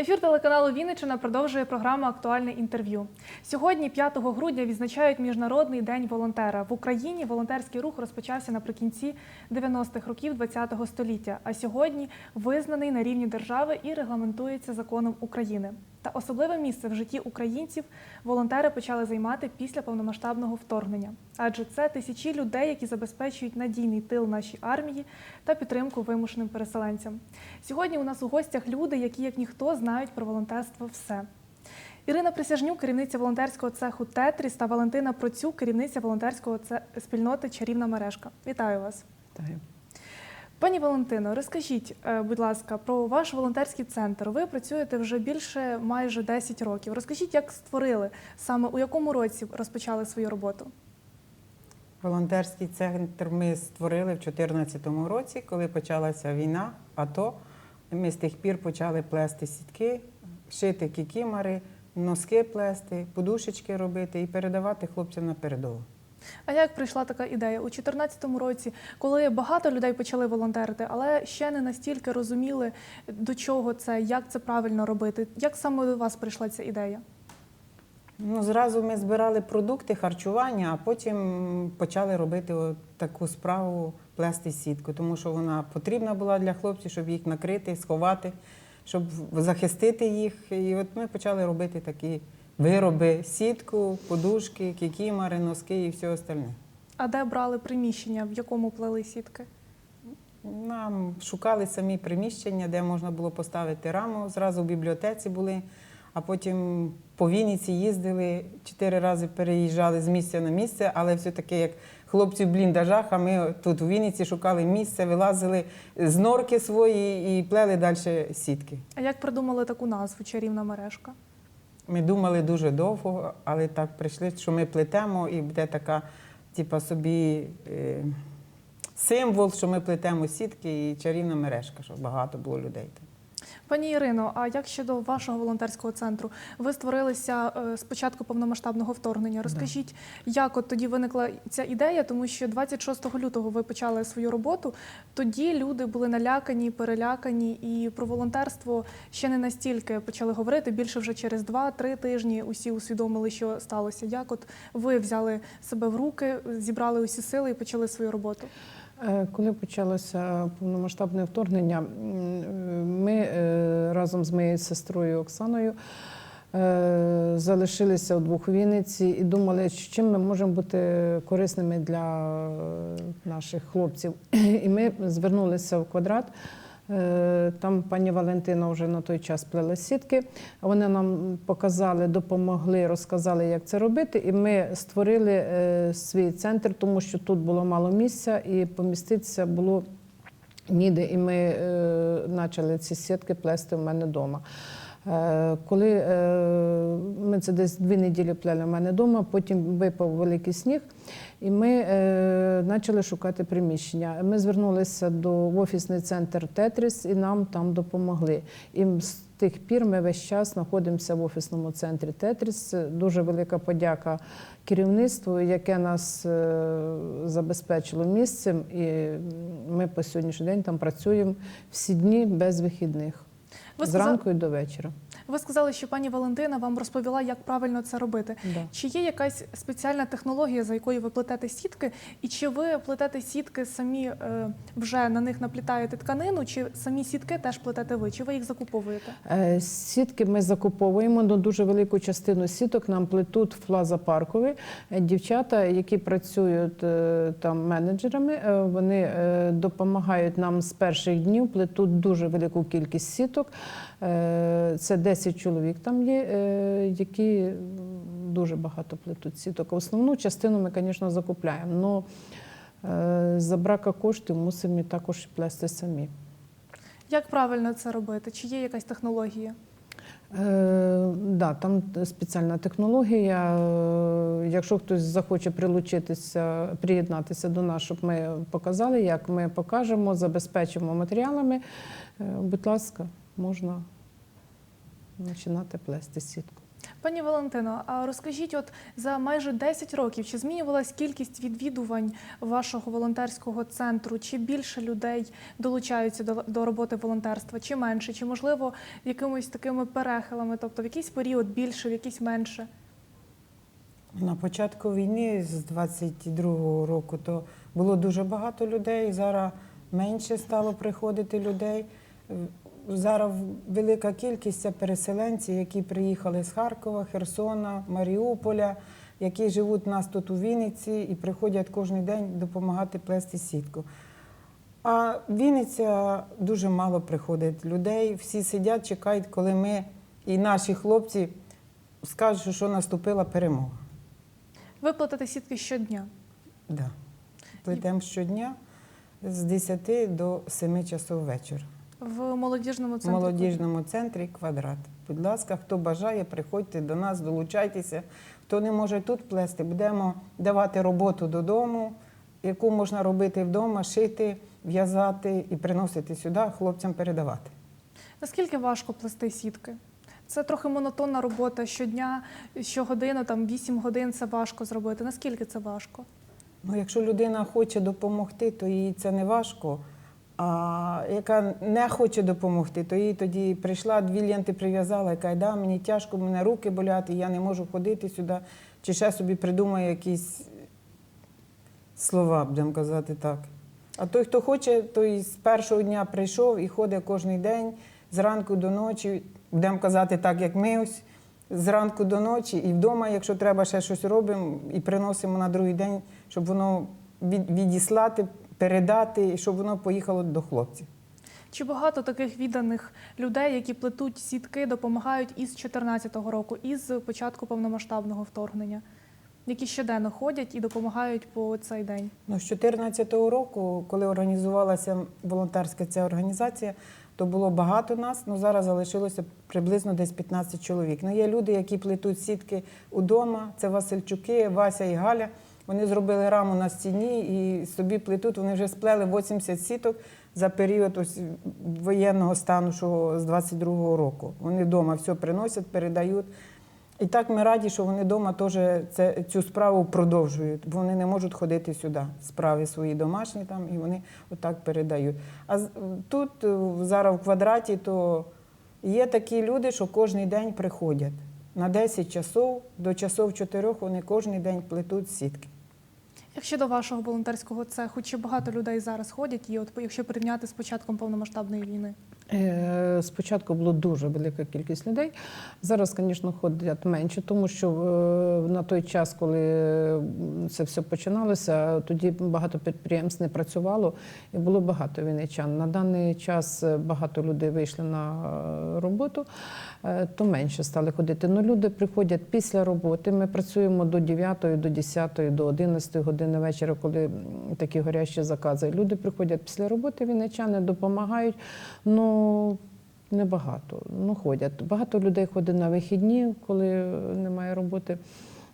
Ефір телеканалу Вінниччина продовжує програму Актуальне інтерв'ю. Сьогодні, 5 грудня, відзначають Міжнародний день волонтера. В Україні волонтерський рух розпочався наприкінці 90-х років ХХ століття, а сьогодні визнаний на рівні держави і регламентується законом України. Та особливе місце в житті українців волонтери почали займати після повномасштабного вторгнення, адже це тисячі людей, які забезпечують надійний тил нашій армії та підтримку вимушеним переселенцям. Сьогодні у нас у гостях люди, які як ніхто знають про волонтерство все. Ірина Присяжнюк, керівниця волонтерського цеху Тетріс та Валентина Процюк, керівниця волонтерського спільноти Чарівна мережка. Вітаю вас. Вітаю. Пані Валентино, розкажіть, е, будь ласка, про ваш волонтерський центр. Ви працюєте вже більше майже 10 років. Розкажіть, як створили саме у якому році розпочали свою роботу? Волонтерський центр ми створили в 2014 році, коли почалася війна, АТО. Ми з тих пір почали плести сітки, шити кікімари, носки плести, подушечки робити і передавати хлопцям на передову. А як прийшла така ідея у 2014 році, коли багато людей почали волонтерити, але ще не настільки розуміли, до чого це, як це правильно робити? Як саме до вас прийшла ця ідея? Ну, зразу ми збирали продукти, харчування, а потім почали робити таку справу плести сітку, тому що вона потрібна була для хлопців, щоб їх накрити, сховати, щоб захистити їх. І от ми почали робити такі вироби: сітку, подушки, кікімари, носки і все остальне. А де брали приміщення, в якому плели сітки? Нам шукали самі приміщення, де можна було поставити раму. Зразу в бібліотеці були, а потім по Вінниці їздили, чотири рази переїжджали з місця на місце, але все-таки як хлопці в бліндажах, а ми тут у Вінниці шукали місце, вилазили з норки свої і плели далі сітки. А як придумали таку назву чарівна мережка? Ми думали дуже довго, але так прийшли, що ми плетемо, і буде така, типа собі. Е, Символ, що ми плетемо сітки і чарівна мережка, щоб багато було людей. Пані Ірино, а як щодо вашого волонтерського центру? Ви створилися е, з початку повномасштабного вторгнення. Розкажіть, як от тоді виникла ця ідея, тому що 26 лютого ви почали свою роботу. Тоді люди були налякані, перелякані, і про волонтерство ще не настільки почали говорити. Більше вже через 2-3 тижні усі усвідомили, що сталося. Як от ви взяли себе в руки, зібрали усі сили і почали свою роботу? Е, Коли почалося повномасштабне вторгнення, е, ми е, разом з моєю сестрою Оксаною е, залишилися вдвох у Вінниці і думали, чим ми можемо бути корисними для е, наших хлопців. І ми звернулися в квадрат. Е, Там пані Валентина вже на той час плела сітки. Вони нам показали, допомогли, розказали, як це робити. І ми створили е, свій центр, тому що тут було мало місця і поміститися було ніде. І ми е, почали ці сітки плести в мене вдома. Е, Коли е, ми це десь дві неділі плели в мене вдома, потім випав великий сніг, і ми е, почали шукати приміщення. Ми звернулися до офісний центр Тетріс і нам там допомогли. І з тих пір ми весь час знаходимося в офісному центрі Тетріс. Дуже велика подяка керівництву, яке нас е, забезпечило місцем. І ми по сьогоднішній день там працюємо всі дні без вихідних. Зранку і до вечора. Ви сказали, що пані Валентина вам розповіла, як правильно це робити. Да. Чи є якась спеціальна технологія, за якою ви плетете сітки, і чи ви плетете сітки самі е, вже на них наплітаєте тканину, чи самі сітки теж плетете ви, чи ви їх закуповуєте? Е, Сітки ми закуповуємо, але дуже велику частину сіток нам плетуть флаза-паркові. Е, Дівчата, які працюють е, там менеджерами, е, вони е, допомагають нам з перших днів, плетуть дуже велику кількість сіток. Е, Це 10 чоловік там є, е, які дуже багато плетуть сіток. Основну частину ми, звісно, закупляємо. але за брака коштів мусимо також плести самі. Як правильно це робити? Чи є якась технологія? Е, да, там спеціальна технологія. Якщо хтось захоче прилучитися, приєднатися до нас, щоб ми показали, як ми покажемо, забезпечимо матеріалами, е, будь ласка, можна починати плести сітку. Пані Валентино, а розкажіть, от за майже 10 років чи змінювалась кількість відвідувань вашого волонтерського центру? Чи більше людей долучаються до, до роботи волонтерства, чи менше? Чи можливо якимись такими перехилами? Тобто в якийсь період більше, в якийсь менше? На початку війни з 22-го року то було дуже багато людей. Зараз менше стало приходити людей. Зараз велика кількість це переселенці, які приїхали з Харкова, Херсона, Маріуполя, які живуть у нас тут у Вінниці і приходять кожен день допомагати плести сітку. А в Вінниця дуже мало приходить людей. Всі сидять, чекають, коли ми і наші хлопці скажуть, що наступила перемога. Ви платите сітки щодня. Да. Плетемо щодня з 10 до 7 часов вечора. В молодіжному В молодіжному центрі квадрат. Будь ласка, хто бажає, приходьте до нас, долучайтеся. Хто не може тут плести, будемо давати роботу додому, яку можна робити вдома, шити, в'язати і приносити сюди, хлопцям передавати. Наскільки важко плести сітки? Це трохи монотонна робота щодня, щогодини, там 8 годин це важко зробити. Наскільки це важко? Ну, якщо людина хоче допомогти, то їй це не важко. А яка не хоче допомогти, то їй тоді прийшла, дві ленти прив'язала, яка да, мені тяжко, мене руки болять, і я не можу ходити сюди. Чи ще собі придумає якісь слова, будемо казати так. А той, хто хоче, той з першого дня прийшов і ходить кожен день зранку до ночі, будемо казати так, як ми ось. Зранку до ночі і вдома, якщо треба ще щось робимо, і приносимо на другий день, щоб воно від- відіслати, передати, і щоб воно поїхало до хлопців. Чи багато таких відданих людей, які плетуть сітки, допомагають із 2014 року, із початку повномасштабного вторгнення, які щоденно ходять і допомагають по цей день? Ну, з 2014 року, коли організувалася волонтерська ця організація, то було багато нас. Ну зараз залишилося приблизно десь 15 чоловік. Ну, є люди, які плетуть сітки удома. Це Васильчуки, Вася і Галя. Вони зробили раму на стіні і собі плетуть. Вони вже сплели 80 сіток за період ось воєнного стану, що з 22-го року. Вони вдома все приносять, передають. І так ми раді, що вони вдома теж це, цю справу продовжують, бо вони не можуть ходити сюди. Справи свої домашні там, і вони отак передають. А тут е, зараз в квадраті то є такі люди, що кожен день приходять. На 10 часов до часов 4 вони кожен день плетуть сітки. Як до вашого волонтерського цеху, чи багато людей зараз ходять, і от якщо порівняти з початком повномасштабної війни? Е, Спочатку було дуже велика кількість людей. Зараз, звісно, ходять менше, тому що е, на той час, коли це все починалося, тоді багато підприємств не працювало і було багато вінничан. На даний час е, багато людей вийшли на роботу, то менше стали ходити. Ну, люди приходять після роботи. Ми працюємо до 9, до 10, до 11 години вечора, коли такі горящі закази. Люди приходять після роботи, вінничани допомагають. Ну, небагато. Ну, ходять. Багато людей ходить на вихідні, коли немає роботи.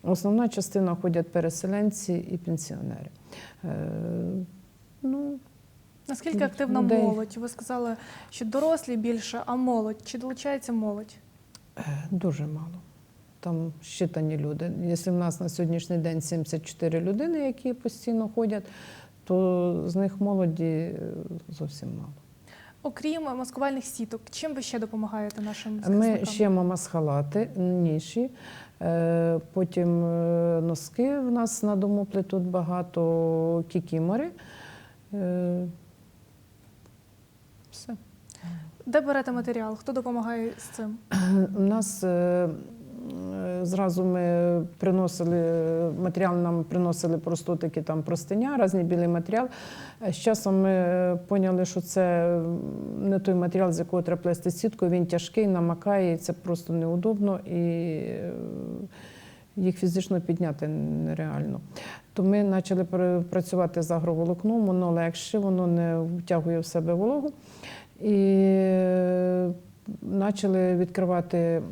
Основна частина ходять переселенці і пенсіонери. Е, ну, Наскільки Ну, активна людей- молодь? Ви сказали, що дорослі більше, а молодь? Чи долучається молодь? Е, Дуже мало. Там щитані люди. Якщо в нас на сьогоднішній день 74 людини, які постійно ходять, то з них молоді е, зовсім мало. Окрім маскувальних сіток, чим ви ще допомагаєте нашим Ми шиємо ще мамасхалати, ніші, е, потім е, носки в нас на дому плетуть багато, кікімори. Е, Все. Де берете матеріал? Хто допомагає з цим? У нас зразу ми приносили матеріал, нам приносили просто такі там простиня, різний білий матеріал. Е, З часом ми е, поняли, що це не той матеріал, з якого треба плести сітку. Він тяжкий, намакає, і це просто неудобно і е, їх фізично підняти нереально. То ми почали працювати з агроволокном, воно легше, воно не втягує в себе вологу. І е, почали відкривати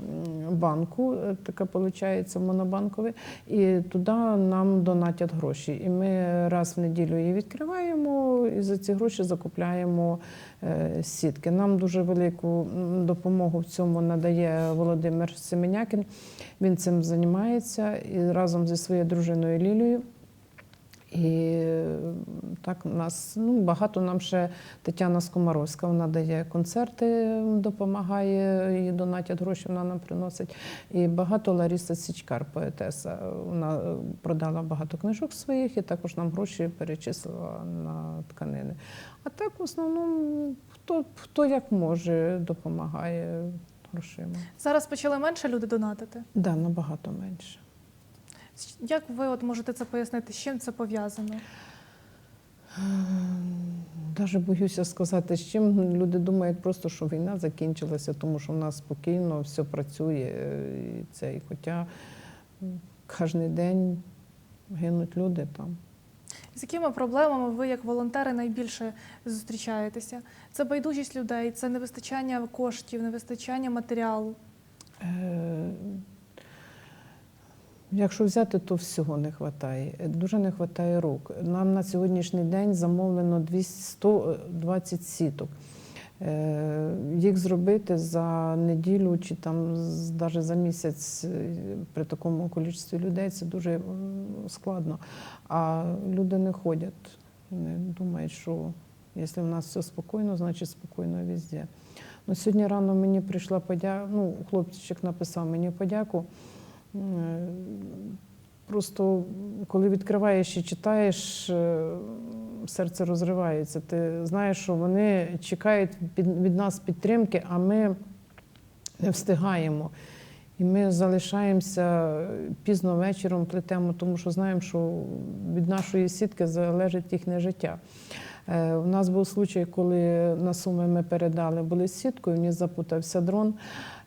банку, е, така виходить, монобанковий, і туди нам донатять гроші. І ми раз в неділю її відкриваємо і за ці гроші закупляємо е, сітки. Нам дуже велику допомогу в цьому надає Володимир Семенякін. Він цим займається і разом зі своєю дружиною Лілією. І так нас ну, багато нам ще Тетяна Скомаровська, вона дає концерти, допомагає, їй донатять гроші, вона нам приносить. І багато Лариса Січкар, поетеса. Вона е, продала багато книжок своїх і також нам гроші перечислила на тканини. А так в основному хто, хто як може допомагає грошима. Зараз почали менше люди донатити. Да, набагато менше. Як ви от можете це пояснити? З чим це пов'язано? Даже боюся сказати, з чим люди думають просто, що війна закінчилася, тому що в нас спокійно все працює. е, І це, і хоча кожен день гинуть люди там. З якими проблемами ви, як волонтери, найбільше зустрічаєтеся? Це байдужість людей, це невистачання коштів, невистачання матеріалу. Е, Якщо взяти, то всього не вистачає. Дуже не вистачає рук. Нам на сьогоднішній день замовлено 200 120 сіток. Е, Їх зробити за неділю чи там навіть за місяць е, при такому кількості людей це дуже складно. А люди не ходять. Вони думають, що якщо в нас все спокійно, значить спокійно везде. Ну, сьогодні рано мені прийшла подяка, ну, хлопчик написав мені подяку. Е, Просто коли відкриваєш і читаєш, е, серце розривається. Ти знаєш, що вони чекають від нас підтримки, а ми не встигаємо. І ми залишаємося пізно вечором плетемо, тому що знаємо, що від нашої сітки залежить їхнє життя. Е, У нас був случай, коли на суми ми передали, були сіткою, в ній запутався дрон.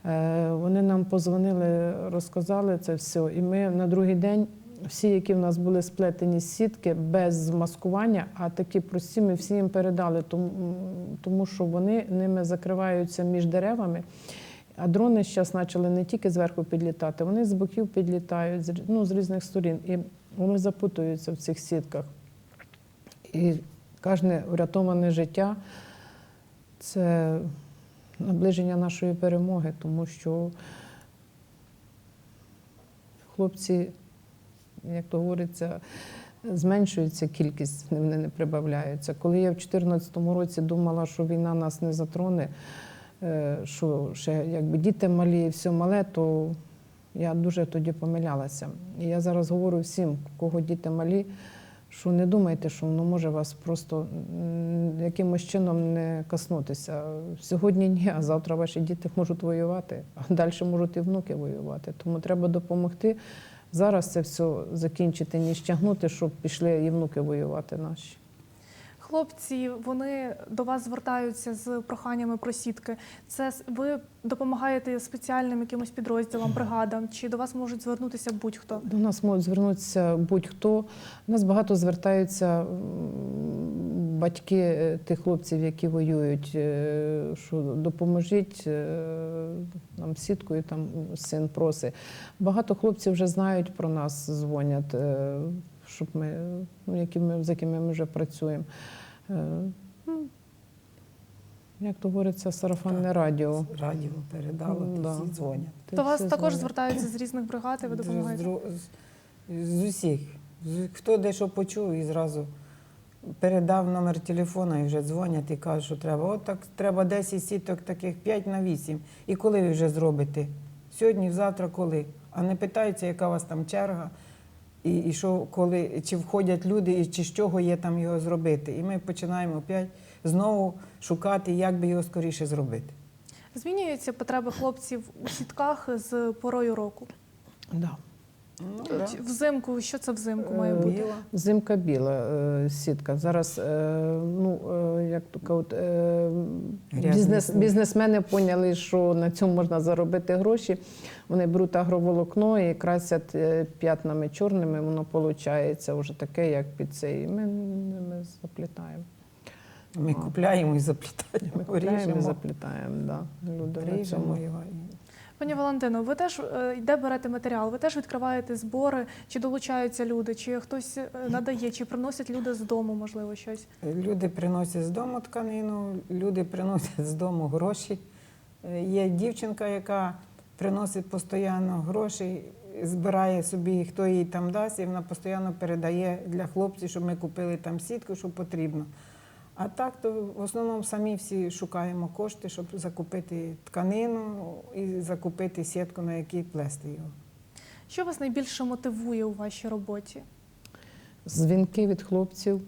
Е, Вони нам позвонили, розказали це все. І ми на другий день, всі, які в нас були сплетені сітки без маскування, а такі прості, ми всі їм передали, тому, що вони ними закриваються між деревами. А дрони зараз почали не тільки зверху підлітати, вони з боків підлітають, ну, з різних сторін. І вони запутуються в цих сітках. І кожне врятоване життя це наближення нашої перемоги, тому що хлопці, як то говориться, зменшується кількість, вони не прибавляються. Коли я в 2014 році думала, що війна нас не затроне, е, що ще якби діти малі, все мале, то я дуже тоді помилялася. І я зараз говорю всім, у кого діти малі, що не думайте, що воно може вас просто якимось чином не коснутися. Сьогодні ні, а завтра ваші діти можуть воювати, а далі можуть і внуки воювати. Тому треба допомогти зараз це все закінчити, ніж тягнути, щоб пішли і внуки воювати наші. Хлопці, вони до вас звертаються з проханнями про сітки. Це ви допомагаєте спеціальним якимось підрозділам, бригадам, чи до вас можуть звернутися будь-хто? До нас можуть звернутися будь-хто. У нас багато звертаються батьки е, тих хлопців, які воюють, е, що допоможіть е, нам сіткою, там син просить. Багато хлопців вже знають про нас, дзвонять, щоб ми, ну, які ми, з якими ми вже працюємо. Е, ну, Як то говориться, сарафанне радіо. Радіо передало, Ну, да. всі дзвонять. До вас також дзвонять. звертаються з різних бригад, і ви допомагаєте? з, з, з усіх. Хто де що почув і зразу передав номер телефона і вже дзвонять і кажуть, що треба. От так треба 10 сіток таких 5 на 8. І коли ви вже зробите? Сьогодні, завтра, коли? А не питаються, яка у вас там черга, і, і що, коли, чи входять люди, і чи з чого є там його зробити. І ми починаємо опять знову шукати, як би його скоріше зробити. Змінюються потреби хлопців у сітках з порою року. Да. Ну, Чи Взимку, що це взимку має Е, бути? Біла. Зимка біла е, сітка. Зараз е, ну, як то кажуть, бізнес, бізнесмени поняли, що на цьому можна заробити гроші. Вони беруть агроволокно і красять п'ятнами чорними, воно виходить вже таке, як під цей. Ми, ми заплітаємо. Ми купляємо і заплітаємо, Ми купляємо і заплітаємо. Да. Люди на цьому. Пані Валентино, ви теж е, де берете матеріал? Ви теж відкриваєте збори, чи долучаються люди, чи хтось е, надає, чи приносять люди з дому, можливо, щось? Люди приносять з дому тканину, люди приносять з дому гроші. Е, Є дівчинка, яка приносить постійно гроші, збирає собі, хто їй там дасть, і вона постійно передає для хлопців, щоб ми купили там сітку, що потрібно. А так, то в основному самі всі шукаємо кошти, щоб закупити тканину і закупити сітку, на якій плести його. Що вас найбільше мотивує у вашій роботі? Дзвінки від хлопців,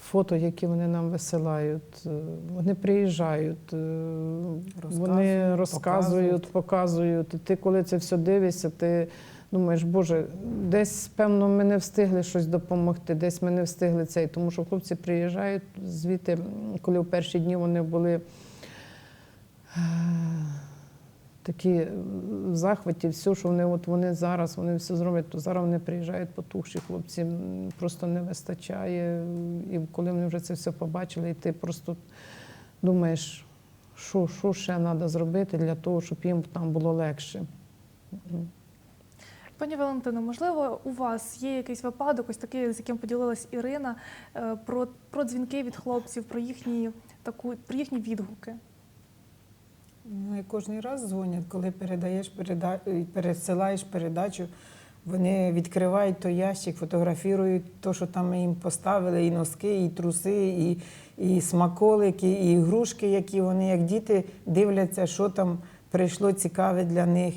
фото, які вони нам висилають. Е, Вони приїжджають, е, вони Розказують, розказують, показують. І ти, коли це все дивишся, ти думаєш, Боже, десь, певно, ми не встигли щось допомогти, десь ми не встигли цей. Тому що хлопці приїжджають звідти, коли в перші дні вони були. е, Такі в захваті, все, що вони от вони зараз, вони все зроблять, то зараз вони приїжджають потухші, хлопці просто не вистачає. І коли вони вже це все побачили, і ти просто думаєш, що, що ще треба зробити для того, щоб їм там було легше. Пані Валентино, можливо, у вас є якийсь випадок, ось такий, з яким поділилась Ірина, е, про, про дзвінки від хлопців, про їхні таку про їхні відгуки. Ну, і кожен раз дзвонять, коли передаєш переда... е, пересилаєш передачу, вони відкривають той ящик, фотографірують те, що там їм поставили, і носки, і труси, і, і смаколики, і ігрушки, які вони, як діти, дивляться, що там прийшло цікаве для них.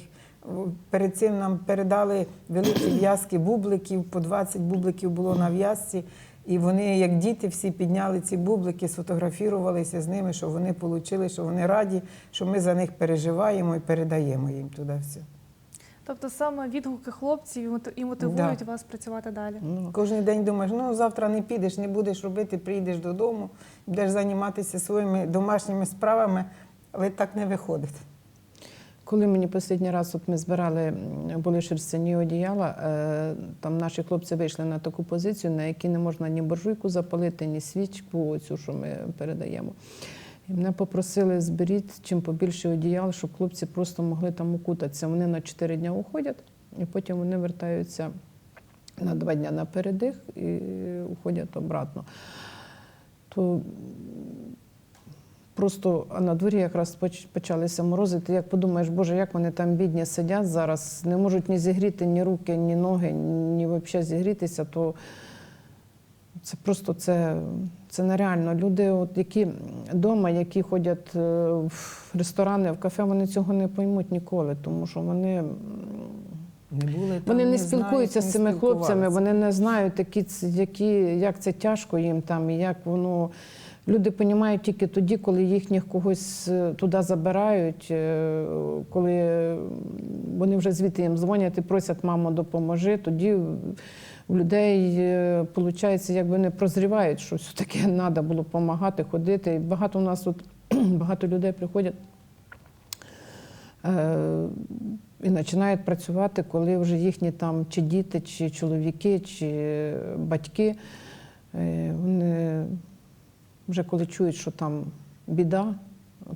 Перед цим нам передали великі в'язки бубликів, по 20 бубликів було на в'язці. І вони, як діти, всі підняли ці бублики, сфотографірувалися з ними, що вони отримали, що вони раді, що ми за них переживаємо і передаємо їм туди все. Тобто саме відгуки хлопців і мото- і мотивують вас працювати далі. Ну, Кожен день думаєш, ну завтра не підеш, не будеш робити, приїдеш додому, будеш займатися своїми домашніми справами, але так не виходить. Коли мені останній раз от ми збирали були шерстяні одіяла, е, там наші хлопці вийшли на таку позицію, на якій не можна ні буржуйку запалити, ні свічку, оцю, що ми передаємо. І мене попросили зберіть чим побільше одіял, щоб хлопці просто могли там укутатися. Вони на 4 дні уходять, і потім вони вертаються на 2 дні на передих і уходять обратно. То Просто а на дворі якраз почалися морози. Ти як подумаєш, Боже, як вони там бідні сидять зараз, не можуть ні зігріти ні руки, ні ноги, ні взагалі зігрітися, то це просто це, це нереально. Люди, от, які вдома, які ходять е, в ресторани, в кафе, вони цього не поймуть ніколи, тому що вони. Не були там, вони не знають, спілкуються не з цими хлопцями, вони не знають, які, які, як це тяжко їм там, і як воно. Люди розуміють тільки тоді, коли їхніх когось е, туди забирають, е, коли вони вже звідти їм дзвонять і просять, мамо, допоможи. Тоді в людей, виходить, якби не прозрівають, що все-таки треба було допомагати, ходити. І багато у нас тут багато людей приходять. Е, і починають працювати, коли вже їхні там чи діти, чи чоловіки, чи батьки, е, вони вже коли чують, що там біда,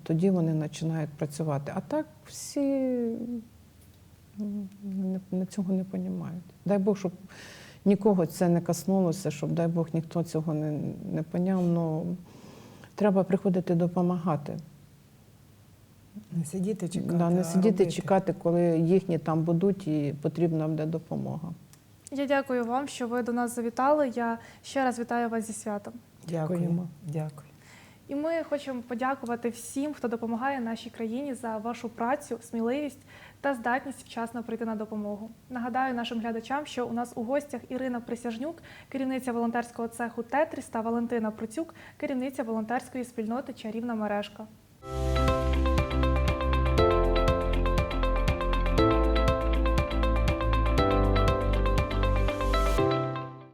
тоді вони починають працювати. А так всі не, не цього не розуміють. Дай Бог, щоб нікого це не коснулося, щоб дай Бог ніхто цього не, не поняв. Ну, треба приходити допомагати. Не сидіти чекати. Да, не сидіти, робити. чекати, коли їхні там будуть і потрібна буде допомога. Я дякую вам, що ви до нас завітали. Я ще раз вітаю вас зі святом. Дякуємо. Дякуємо. Дякую. І ми хочемо подякувати всім, хто допомагає нашій країні за вашу працю, сміливість та здатність вчасно прийти на допомогу. Нагадаю нашим глядачам, що у нас у гостях Ірина Присяжнюк, керівниця волонтерського цеху Тетріс та Валентина Процюк, керівниця волонтерської спільноти Чарівна мережка.